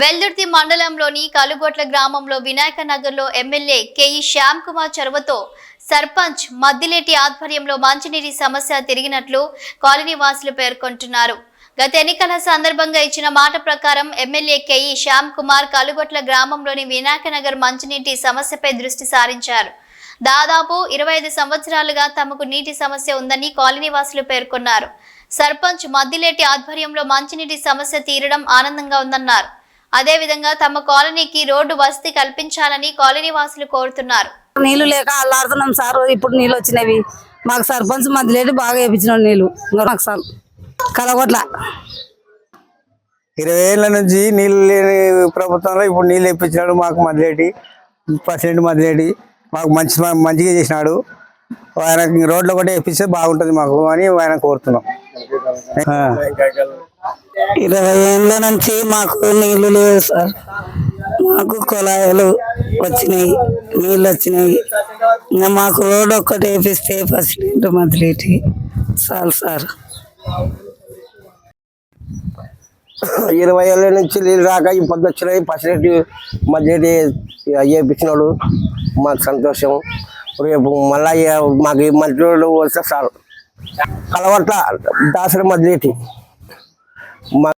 వెల్దుర్తి మండలంలోని కలుగొట్ల గ్రామంలో వినాయక నగర్లో ఎమ్మెల్యే కేఈ శ్యామ్ కుమార్ చొరవతో సర్పంచ్ మద్దిలేటి ఆధ్వర్యంలో మంచినీటి సమస్య తిరిగినట్లు కాలనీ వాసులు పేర్కొంటున్నారు. గత ఎన్నికల సందర్భంగా ఇచ్చిన మాట ప్రకారం ఎమ్మెల్యే కేఈ శ్యామ్ కుమార్ కలుగొట్ల గ్రామంలోని వినాయక నగర్ మంచినీటి సమస్యపై దృష్టి సారించారు. దాదాపు ఇరవై ఐదు సంవత్సరాలుగా తమకు నీటి సమస్య ఉందని కాలనీ వాసులు పేర్కొన్నారు. సర్పంచ్ మద్దిలేటి ఆధ్వర్యంలో మంచినీటి సమస్య తీరడం ఆనందంగా ఉందన్నారు. అదేవిధంగా తమ కాలనీకి రోడ్డు వసతి కల్పించాలని కాలనీ వాసులు కోరుతున్నారు. నీళ్ళు లేక అల్లాడుతున్నాం సార్. ఇప్పుడు నీళ్ళు వచ్చినవి. మాకు సర్పంచ్ మధ్యలేటి బాగా వేయించినాడు నీళ్ళు మాకు సార్ కలగొట్ల. ఇరవై ఏళ్ళ నుంచి నీళ్ళు లేని ప్రభుత్వంలో ఇప్పుడు నీళ్ళు ఇప్పించినాడు మాకు మదిలేటి ప్రెసిడెంట్ మదిలేటి మాకు మంచి మంచిగా చేసినాడు. ఆయన రోడ్లు ఒకటి ఇప్పిస్తే బాగుంటుంది మాకు అని ఆయన కోరుతున్నాం. ఆ. ఇరవై ఏళ్ళ నుంచి మాకు నీళ్ళు లేవు సార్. మాకు కుళాయిలు వచ్చినాయి నీళ్ళు వచ్చినాయి. ఇంకా మాకు రోడ్ ఒక్కటి వేపిస్తే ఫస్ట్ మధ్యలేటి చాలు సార్. ఇరవై ఏళ్ళ నుంచి నీళ్ళు రాక ఈ పొద్దు వచ్చినాయి ఫస్ట్ మధ్యటి వేయించినాడు. మాకు సంతోషం. రేపు మళ్ళీ మాకు మంత్రి వస్తే సార్. కలవట్ల? దాసరి మధ్యటి más